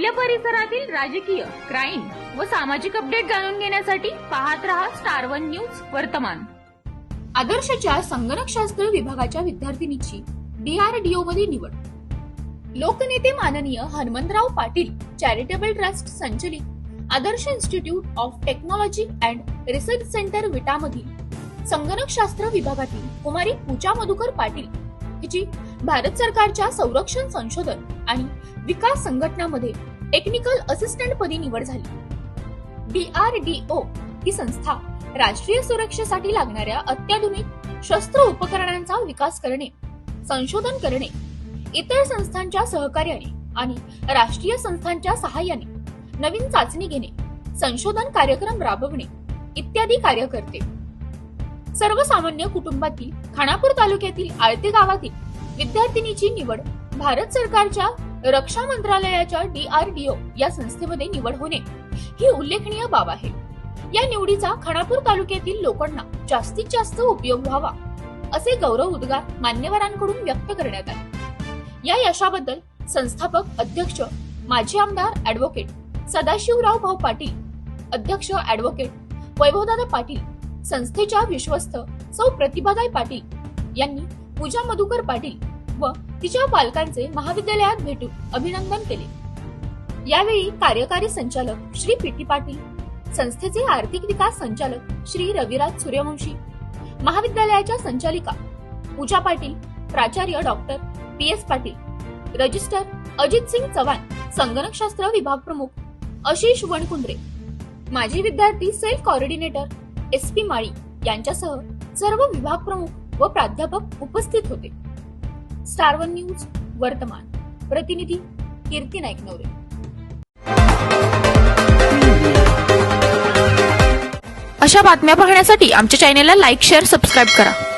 आपल्या परिसरातील राजकीय क्राईम व सामाजिक अपडेट जाणून घेण्यासाठी पाहत रहा स्टार वन न्यूज वर्तमान. आदर्शच्या संगणकशास्त्र विभागाच्या विद्यार्थिनीची डीआरडीओ मध्ये निवड. लोकनेते माननीय हनुमंतराव पाटील चॅरिटेबल ट्रस्ट संचलित Adarsh institute of technology and research centre विटामधील संगणकशास्त्र विभागातील कुमारी पूजा मधुकर पाटील हिची भारत सरकारच्या संरक्षण संशोधन आणि विकास संघटनामध्ये टेक्निकल असिस्टंट पदी निवड झाली. डीआरडीओ ही संस्था राष्ट्रीय सुरक्षेसाठी लागणाऱ्या अत्याधुनिक शस्त्र उपकरणांचा विकास करणे संशोधन करणे इतर संस्थांच्या सहकार्याने आणि राष्ट्रीय संस्थांच्या सहाय्याने नवीन चाचणी घेणे संशोधन कार्यक्रम राबवणे इत्यादी कार्य करते. सर्वसामान्य कुटुंबातील खानापूर तालुक्यातील आळते गावातील विद्यार्थिनीची निवड भारत सरकारच्या रक्षा मंत्रालयाच्या डीआरडीओ या संस्थेमध्ये निवड होणे ही उल्लेखनीय बाब आहे. या निवडीचा खानापूर तालुक्यातील लोकांना जास्तीत जास्त उपयोग व्हावा असे गौरव उद्गार मान्यवरांकडून व्यक्त करण्यात आले. या यशाबद्दल संस्थापक अध्यक्ष माजी आमदार ऍडव्होकेट सदाशिवराव भाऊ पाटील अध्यक्ष ऍडव्होकेट वैभवदादा पाटील संस्थेच्या विश्वस्त सौ प्रतिभादाय पाटील यांनी पूजा मधुकर पाटील व तिच्या पालकांचे महाविद्यालयात भेटून अभिनंदन केले. यावेळी कार्यकारी संचालक श्री पीटी पाटील संस्थेचे आर्थिक विकास संचालक श्री रविराज सूर्यवंशी महाविद्यालयाच्या संचालिका पूजा पाटील प्राचार्य doctor P S Patil register Ajit Singh Chavan संगणकशास्त्र विभाग प्रमुख आशिष वणकुंद्रे माजी विद्यार्थी cell coordinator S P Mali यांच्यासह सर्व विभाग प्रमुख व प्राध्यापक उपस्थित होते. सार्वन न्यूज वर्तमान. प्रतिनिधी कीर्ती नाईक नवरे अशा बातम्या पाहण्यासाठी आमच्या चॅनेलला लाईक शेअर सबस्क्राईब करा.